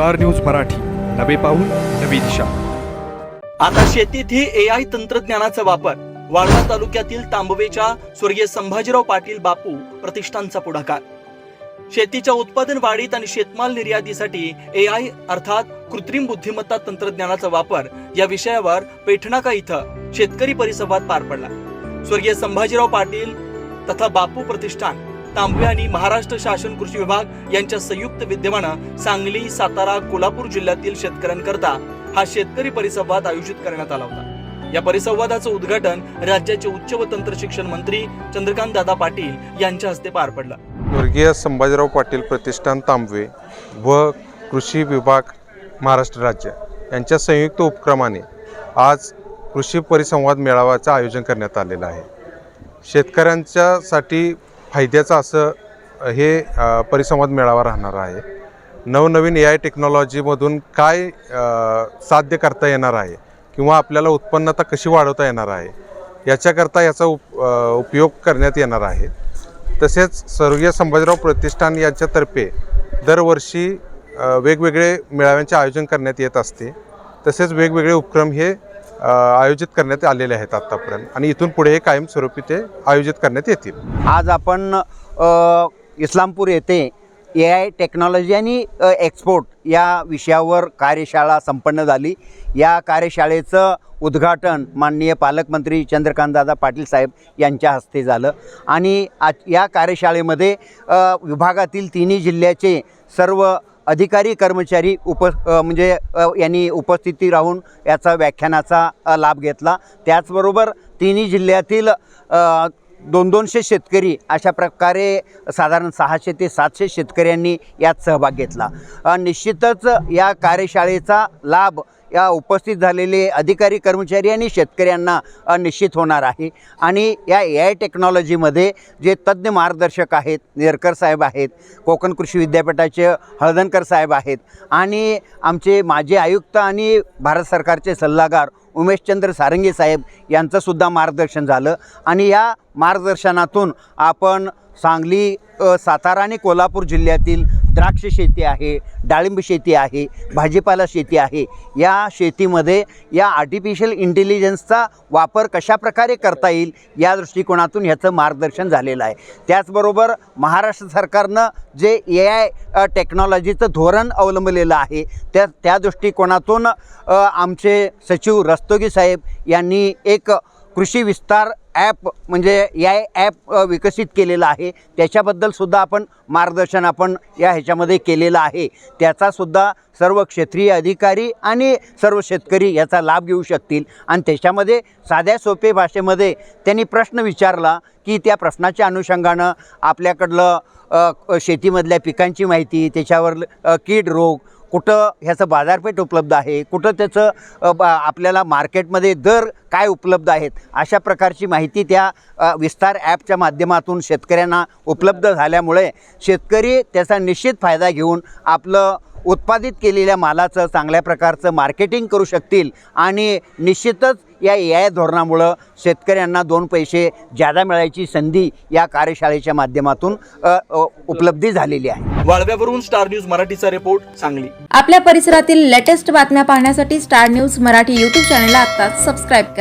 Star news Marathi. नवे पाऊल नवी दिशा. आता शेतीत ही ए आय तंत्रज्ञानाचा वापर. वाळवा तालुक्यातील तांबवेच्या स्वर्गीय संभाजीराव पाटील बापू प्रतिष्ठानचा पुढाकार. शेतीच्या उत्पादन वाढीत आणि शेतमाल निर्यातीसाठी ए आय अर्थात कृत्रिम बुद्धिमत्ता तंत्रज्ञानाचा वापर या विषयावर पेठणाका इथं शेतकरी परिसंवाद पार पडला. स्वर्गीय संभाजीराव पाटील तथा बापू प्रतिष्ठान तांबवे आणि महाराष्ट्र शासन कृषी विभाग यांच्या संयुक्त विद्यमानं सांगली सातारा कोल्हापूर जिल्ह्यातील शेतकऱ्यांकरता हा शेतकरी परिसंवाद आयोजित करण्यात आला होता. या परिसंवादाचं उद्घाटन राज्याचे उच्च व तंत्र शिक्षण मंत्री चंद्रकांत दादा पाटील यांच्या हस्ते पार पडलं. स्वर्गीय संभाजीराव पाटील प्रतिष्ठान तांबवे व कृषी विभाग महाराष्ट्र राज्य यांच्या संयुक्त उपक्रमाने आज कृषी परिसंवाद मेळाव्याचं आयोजन करण्यात आलेलं आहे. शेतकऱ्यांच्यासाठी फायद्याचं असं हे परिसंवाद मेळावा राहणार आहे. नवनवीन ए आय टेक्नॉलॉजीमधून काय साध्य करता येणार आहे किंवा आपल्याला उत्पन्नता कशी वाढवता येणार आहे याच्याकरता याचा उप उपयोग करण्यात येणार आहे. तसेच स्वर्गीय संभाजीराव प्रतिष्ठान यांच्यातर्फे दरवर्षी वेगवेगळे मेळाव्यांचे आयोजन करण्यात येत असते. तसेच वेगवेगळे उपक्रम हे आयोजित करण्यात आलेले आहेत आत्तापर्यंत आणि इथून पुढे हे कायमस्वरूपी ते आयोजित करण्यात येतील. आज आपण इस्लामपूर येथे ए आय टेक्नॉलॉजी आणि एक्सपोर्ट या विषयावर कार्यशाळा संपन्न झाली. या कार्यशाळेचं उद्घाटन माननीय पालकमंत्री चंद्रकांतदादा पाटील साहेब यांच्या हस्ते झालं. आणि आज या कार्यशाळेमध्ये विभागातील तिन्ही जिल्ह्याचे सर्व अधिकारी कर्मचारी उप म्हणजे यांनी उपस्थिती राहून याचा व्याख्यानाचा लाभ घेतला. त्याचबरोबर तिन्ही जिल्ह्यातील दोन दोनशे शेतकरी अशा प्रकारे साधारण सहाशे ते सातशे शेतकऱ्यांनी यात सहभाग घेतला. निश्चितच या कार्यशाळेचा लाभ या उपस्थित झालेले अधिकारी कर्मचारी आणि शेतकऱ्यांना निश्चित होणार आहे. आणि या ए आय टेक्नॉलॉजीमध्ये जे तज्ज्ञ मार्गदर्शक आहेत नेरकर साहेब आहेत कोकण कृषी विद्यापीठाचे हळदणकर साहेब आहेत आणि आमचे माजी आयुक्त आणि भारत सरकारचे सल्लागार उमेशचंद्र सारंगी साहेब यांचंसुद्धा मार्गदर्शन झालं. आणि या मार्गदर्शनातून आपण सांगली सातारा आणि कोल्हापूर जिल्ह्यातील द्राक्ष शेती आहे डाळिंब शेती आहे भाजीपाला शेती आहे. या शेतीमध्ये या आर्टिफिशियल इंटेलिजन्सचा वापर कशाप्रकारे करता येईल या दृष्टिकोनातून ह्याचं मार्गदर्शन झालेलं आहे. त्याचबरोबर महाराष्ट्र सरकारनं जे ए आय टेक्नॉलॉजीचं धोरण अवलंबलेलं आहे त्या त्या दृष्टिकोनातून आमचे सचिव रस्तोगी साहेब यांनी एक कृषी विस्तार ॲप म्हणजे या ॲप विकसित केलेलं आहे. त्याच्याबद्दलसुद्धा आपण मार्गदर्शन आपण या ह्याच्यामध्ये केलेलं आहे. त्याचासुद्धा सर्व क्षेत्रीय अधिकारी आणि सर्व शेतकरी याचा लाभ घेऊ शकतील. आणि त्याच्यामध्ये साध्या सोपे भाषेमध्ये त्यांनी प्रश्न विचारला की त्या प्रश्नाच्या अनुषंगानं आपल्याकडलं शेतीमधल्या पिकांची माहिती त्याच्यावर कीड रोग कुठं ह्याचं बाजारपेठ उपलब्ध आहे? कुठं त्याचं आपल्याला मार्केटमध्ये दर काय उपलब्ध आहेत? अशा प्रकारची माहिती त्या विस्तार ॲपच्या माध्यमातून शेतकऱ्यांना उपलब्ध झाल्यामुळे शेतकरी त्याचा निश्चित फायदा घेऊन आपलं उत्पादित केलेल्या मालाचं चांगल्या प्रकारचं मार्केटिंग करू शकतील आणि निश्चितच या ए आय धोरणामुळं शेतकऱ्यांना दोन पैसे जादा मिळायची संधी या कार्यशाळेच्या माध्यमातून उपलब्धी झालेली आहे. वाळव्यावरून स्टार न्यूज मराठीचा रिपोर्ट सांगली. आपल्या परिसरातील लेटेस्ट बातम्या पाहण्यासाठी स्टार न्यूज मराठी यूट्यूब चॅनलला आता सबस्क्राईब करा.